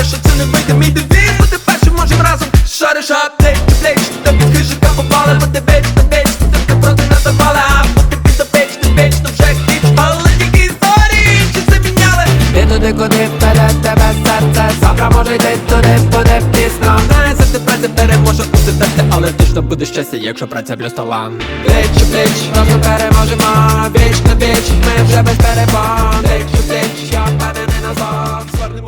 Напариш, що це не вийде мій девіз. Бути першим можем разом. Шариш аптеч, плеч Та під хижика попали, бо ти беч, та беч Ти проти нас напали, а бути під та ти беч, то вже хіч Але тільки історії, чи це міняли? Ти туди, куди вперед тебе серце? Завтра може йти туди, буде пізно. Знає, за тебе це переможе усе серце Але точно буде щастя, якщо праця плюс талант Плеч, плеч, Разом переможемо,